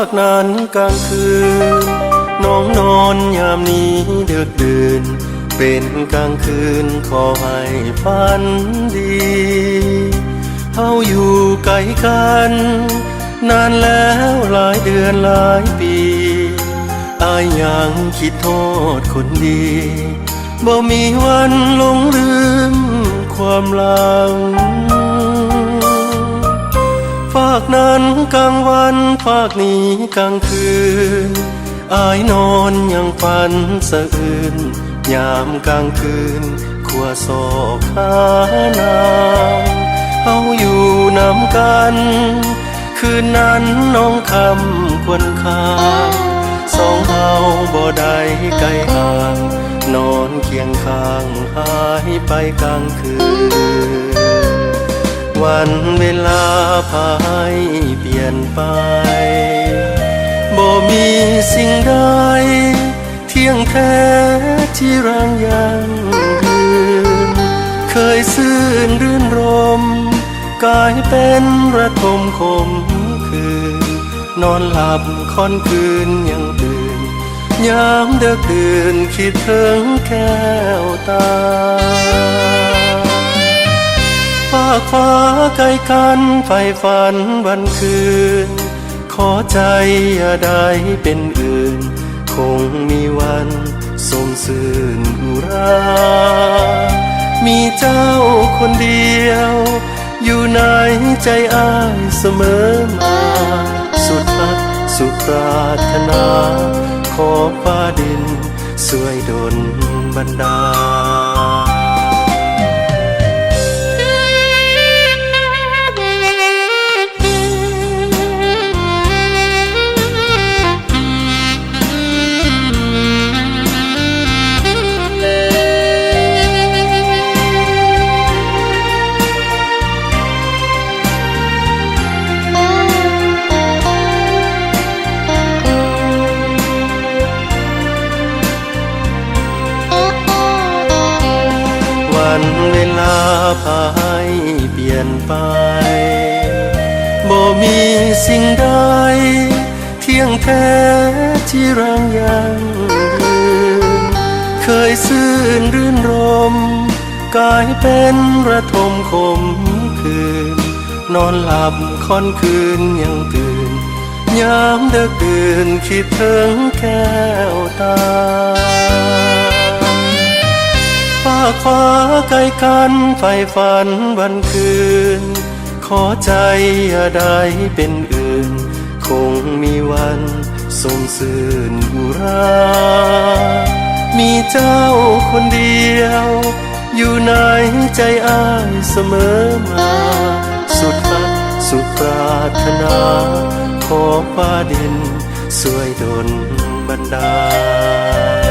ากนั้นกลางคืน น้องนอนยามนี้เดือกดื่น เป็นกลางคืนขอให้ฝันดีเฮาอยู่ไกลกัน นานแล้วหลายเดือนหลายปีอายยังคิดโทษคนดีบ่มีวันหลงลืมความหลังากนั้นกลางวันฝากนี้กลางคืน อายนอนยังฝันสะอื่น ยามกลางคืน ขัวศอกหานางเฮาอยู่นำกัน คืนนั้นน้องคำควรคาสองเฮาบ่ได้ไกลห่าง นอนเคียงข้างหายไปกลางคืน วันเวลาพายเปลี่ยนไป บ่มีสิ่งใดเที่ยงแท้ที่รังยังยืน เคยซื่นรื่นรม กลายเป็นระทมคมคืน นอนหลับค่อนคืนยังตื่นยามเดือกดื่นคิดถึงแก้วตา ฝากฟ้าไกลกันไฟฝันวันคืน ขอใจอย่าได้เป็นอื่น คงมีวันสมสื่นอุรา มีเจ้าคนเดียว อยู่ในใจอ้ายเสมอมา สุดรักสุดปรารถนา ขอฟ้าดิน สวยดลบันดาล ค่อนคืนยังตื่นยามเดึกดื่นคิดถึงแก้วตาฝากฟ้าไกลกันไฟฝันวันคืน ขอใจอย่าได้เป็นอื่น คงมีวันสมสื่นอุรา มีเจ้าคนเดียว อยู่ในใจอ้ายเสมอมา สุดรัก สุดปรารถนา ขอฟ้าดินสวยดลบันดาล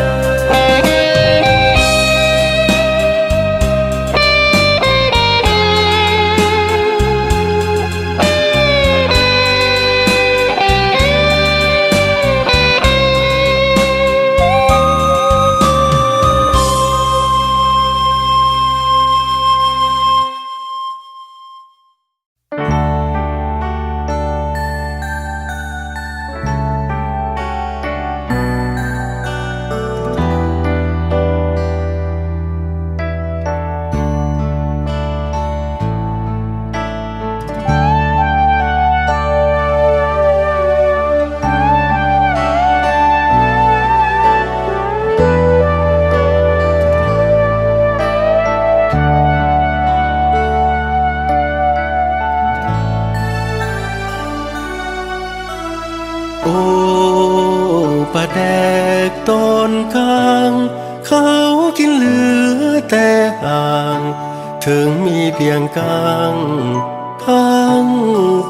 เหลือแต่ห่าง ถึงมีเพียงกลางข้าง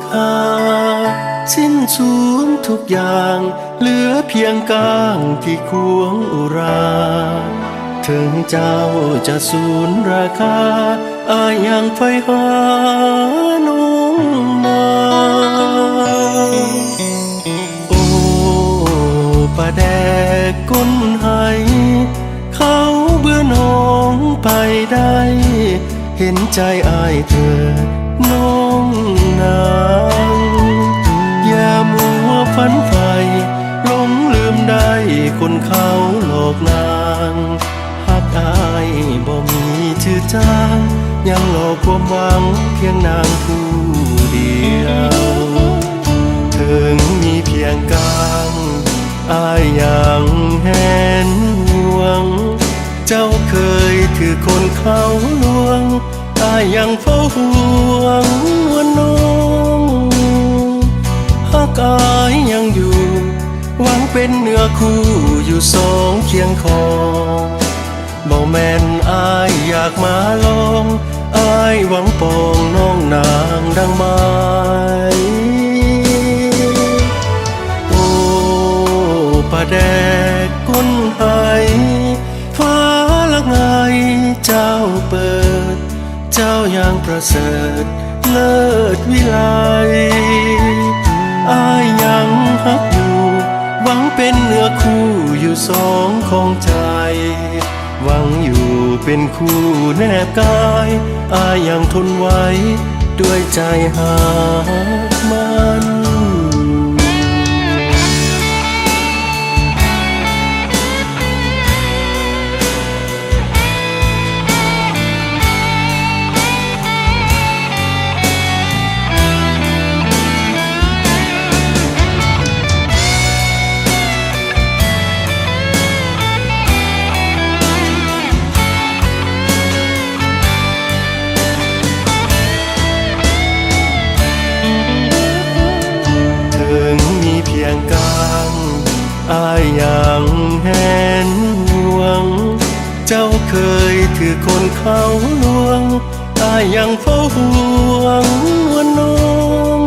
คาสิ้นสูญทุกอย่าง เหลือเพียงกลางที่ควงอุรา ถึงเจ้าจะสูญราคาอายยังไฟหาน้องนาโอ้ปลาแดกก้นไหาย บื่อน้องไปได้ เห็นใจอายเธอ น้องนางอย่ามัวฝันใฝ่หลงลืมได้คนเขาหลอกนางหักอายบ่มีชื่อจ้างยังหลอกความหวังเพียงนางผู้เดียวถึงมีเพียงกลางอายยังเห็น เจ้าเคยถือคนเขาลวงอายยังเฝ้าห่วงวลน้องหากอายยังอยู่หวังเป็นเนื้อคู่อยู่สองเคียงคอบอกแม่นอายอยากมาลองอายหวังปองน้องนางดังไม้โอ้ป่าแดก เจ้าอย่างประเสริฐ เลิศวิไลอายยังฮักอยู่ หวังเป็นเนื้อคู่อยู่สองของใจ หวังอยู่เป็นคู่แนบกาย อายยังทนไว้ ด้วยใจหากมาายยังเห็นห่วง เจ้าเคยถือคนเขาลวงอายยังเฝ้าห่วงวลน้อง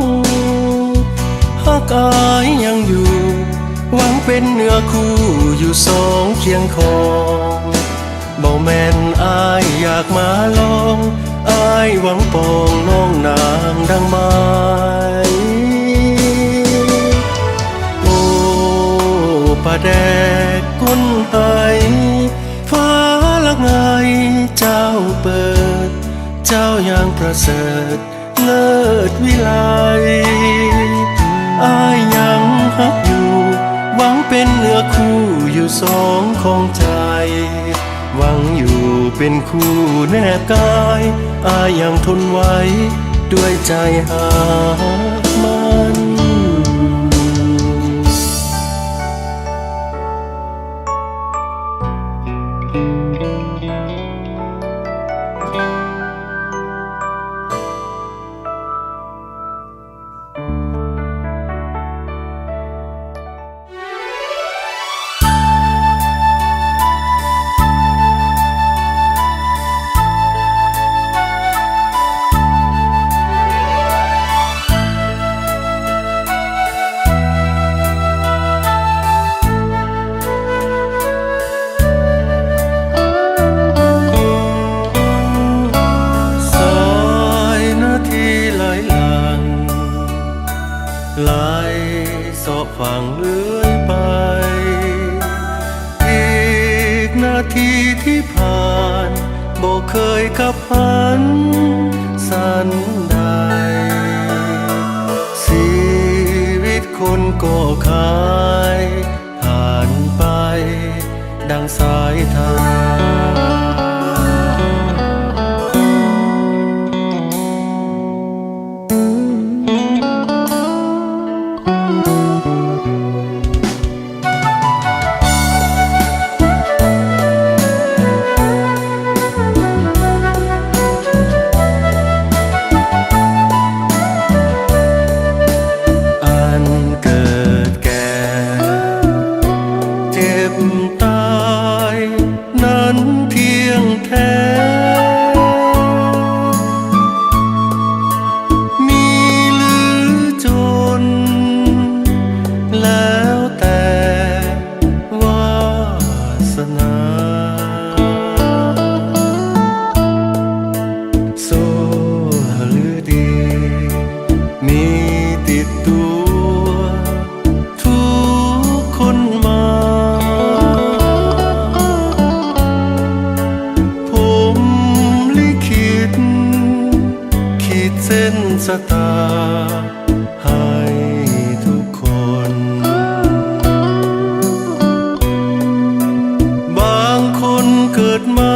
หากอายยังอยู่หวังเป็นเนื้อคู่อยู่สองเคียงคองบอกแม่นอายอยากมาลองอายหวังปองน้องนางดังไม้ ป่าแดกก้นไห้ฟ้าละไงเจ้าเปิด เจ้าอย่างประเสริฐเลิศวิไลอายยังฮักอยู่ หวังเป็นเนื้อคู่อยู่สองของใจ หวังอยู่เป็นคู่แนบกาย อายยังทนไว้ด้วยใจหา ฝั่งเลื่อยไป อีกนาทีที่ผ่านบอกเคยกับพัน สันใดชีวิตคนก็ขาย ผ่านไป ดังสายทาง เกิดมา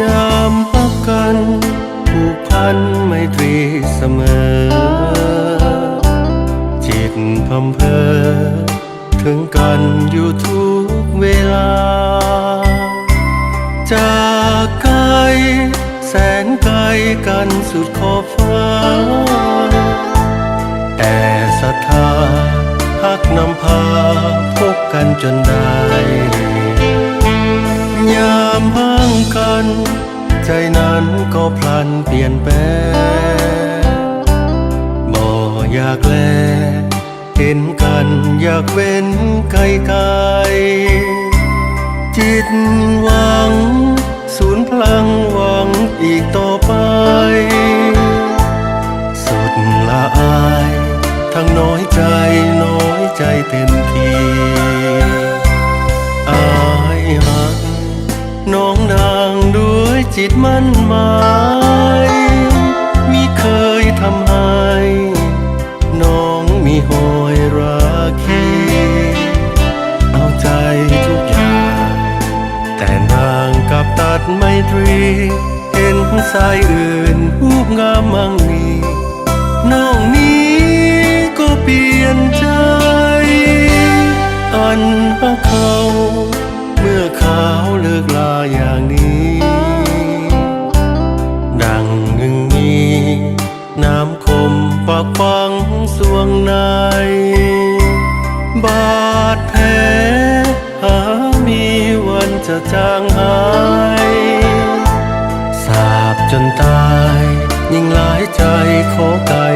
ยามพบกันผูกพันไม่ตรีเสมอ จิตพำเพอ ถึงกันอยู่ทุกเวลา จากไกลแสนไกลกันสุดขอบฟ้า แต่ศรัทธาหักนำพาพบกันจนได้ ยามห่างกัน ใจนั้นก็พลันเปลี่ยนแปลบ่อยากแล เห็นกันอยากเป็นไกลไกลจิตหวังสูญพลังหวังอีกต่อไป for God.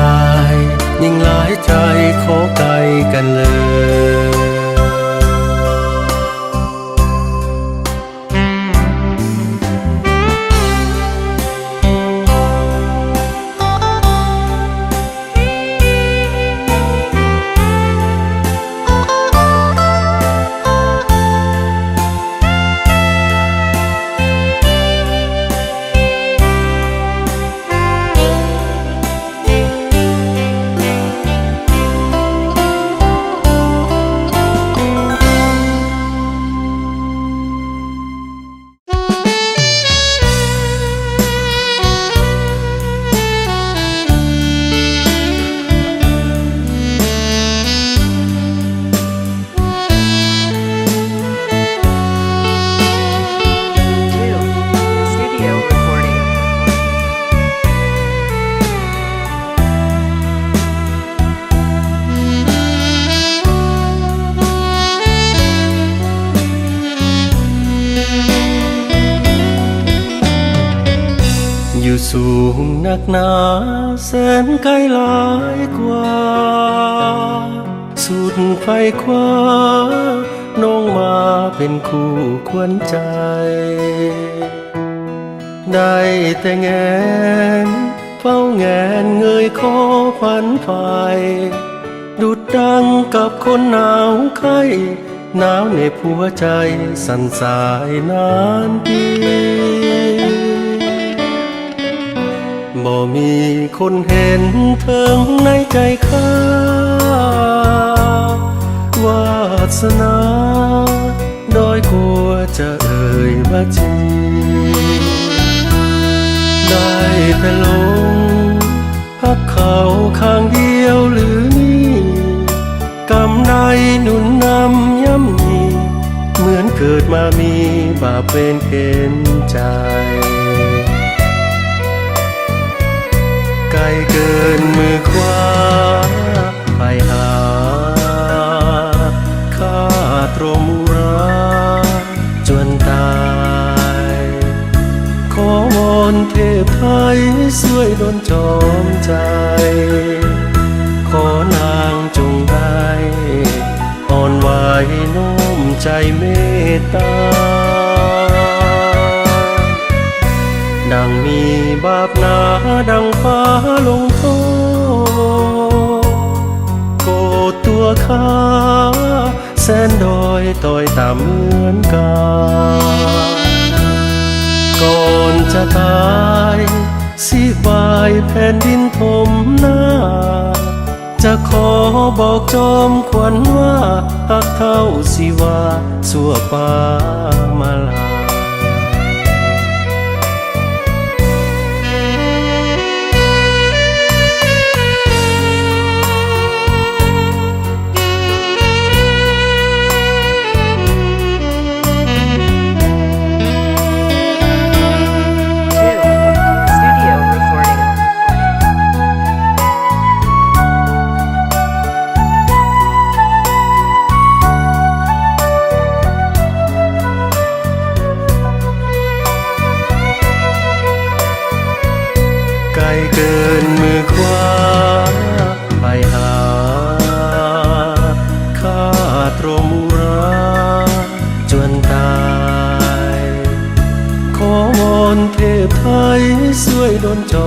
า หนาแสนไกลหลายกว่า สุดไฟคว้าน้องมาเป็นคู่ควรใจ ได้แต่แงนเฝ้าแงนเงยคอพันไฟดุดดังกับคนหนาวไข้หนาวในผัวใจสั่นสายนานปี บ่มีคนเห็นเทิงในใจข้าวาสนาดอยกลัวจะเอ่ยว่าจีได้แต่ลงพักเขาข้างเดียวหรือนี่กำไดหนุนนำย่ำยีเหมือนเกิดมามีบาปเป็นเข็นใจ ลเกินมือขวาไปหาข้าตรมุราจนตาย ขอวอนเทพไทยช่วยดลจอมใจ ขอนางจงได้อ่อนไหวน้มใจเมตตาาปหนาดังฟ้าลงโทษโกรธตัวข้าแสนดอยต่อยตามเหมือนกาก่อนจะตายสิบายแผ่นดินถมหน้า จะขอบอกจอมขวัญว่าหักเท่าสิว่าสัวฟ้า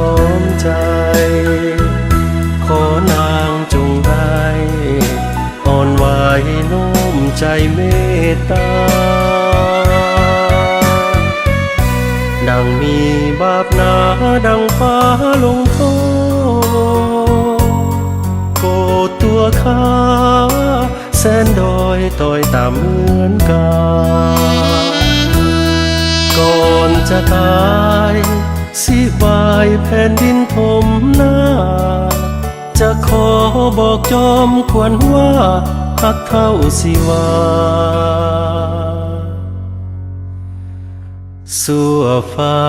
อมใจ ขอนางจงได้อ่อนไหวน้มใจเมตตา ดังมีบาปหนาดังฟ้าลงโทษโกตัวข้าแสนดอยต่อยตามเหมือนกาก่อนจะตายสิ บายแผ่นดินถมหน้า จะขอบอกจอมควรว่าหักเท่าสิวาสัวฟ้า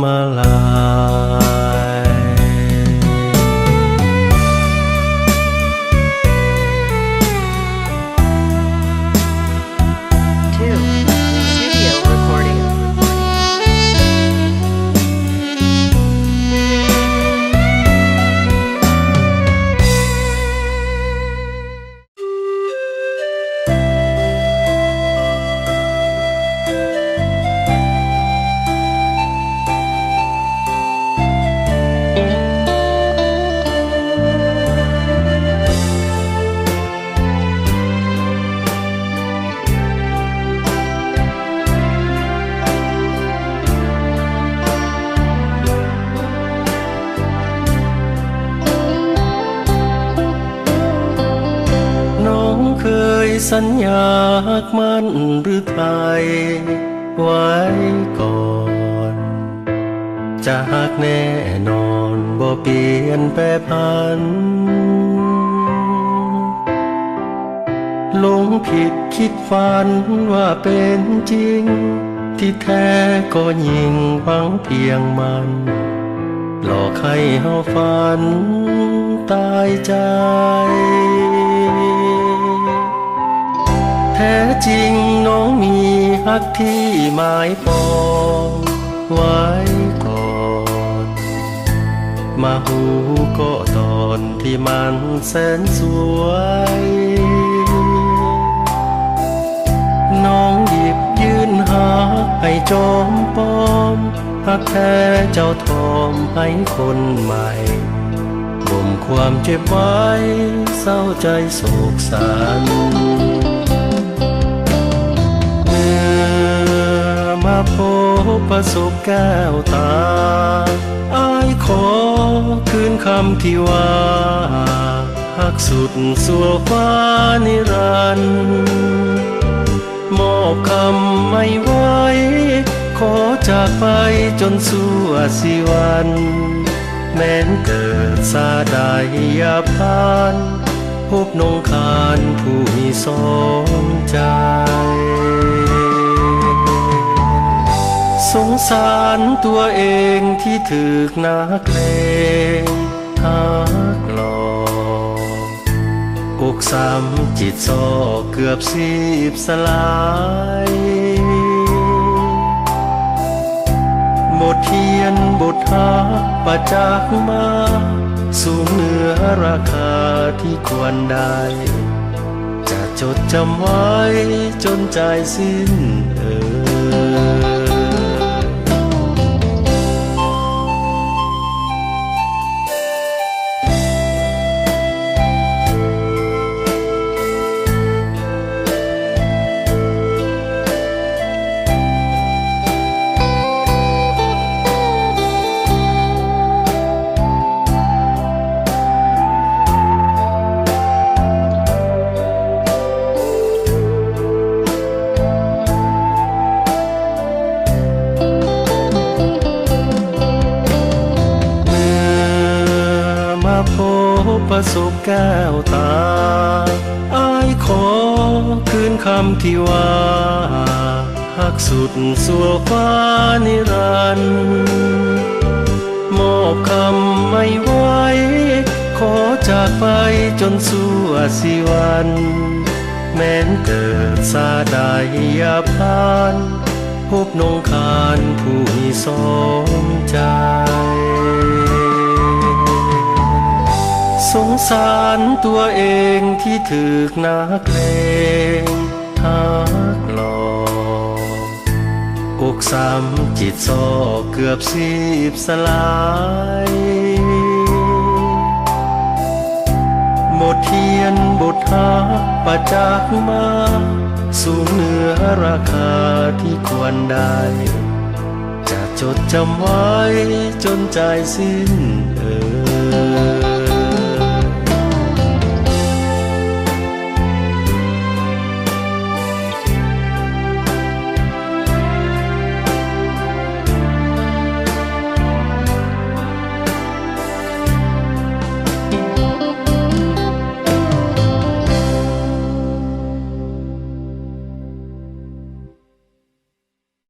มาลา สัญญาหักมันหรือไทยไว้ก่อน จะหักแน่นอนบ่เปลี่ยนแปรพันหลงผิดคิดฝันว่าเป็นจริง ที่แท้ก็ยิงหวังเพียงมัน หลอกให้เฮาฝันตายใจ แท้จริงน้องมีฮักที่หมายปองไว้ก่อน มาหูก็ตอนที่มันแสนสวย น้องหยิบยื่นหาให้จอมปลอมหักแท้เจ้าทอมให้คนใหม่บ่มความเจ็บไว้เศร้าใจโศกสันาพบประสบแก้วตาอายขอคืนคำที่ว่าหักสุดสัวฟ้านิรันดร์มอบคำไม่ไหวขอจากไปจนสู่อสิวัน แม้นเกิดซาดอยาพานพบนงคานผู้มีสองใจ สงสารตัวเองที่ถึกนักเลงหักหลอกอกซ้ำจิตซอกเกือบสิบสลาย บทเทียนบทหาประจักษ์มา สูงเหนือราคาที่ควรได้ จะจดจำไว้จนใจสิ้น ประสบแก้วตาอายขอคืนคำที่ว่าหักสุดสัวฟ้านิรันดร์มอบคำไม่ไหวขอจากไปจนสู่อสิวัน แม้นเกิดซาใดอยาพานพบนงคานผู้มีสองใจ สงสารตัวเองที่ถึกนักเลงหักหลอกอกซ้ำจิตซอกเกือบสิบสลาย บทเทียนบทหาประจักษ์มา สูงเหนือราคาที่ควรได้ จะจดจำไว้จนใจสิ้น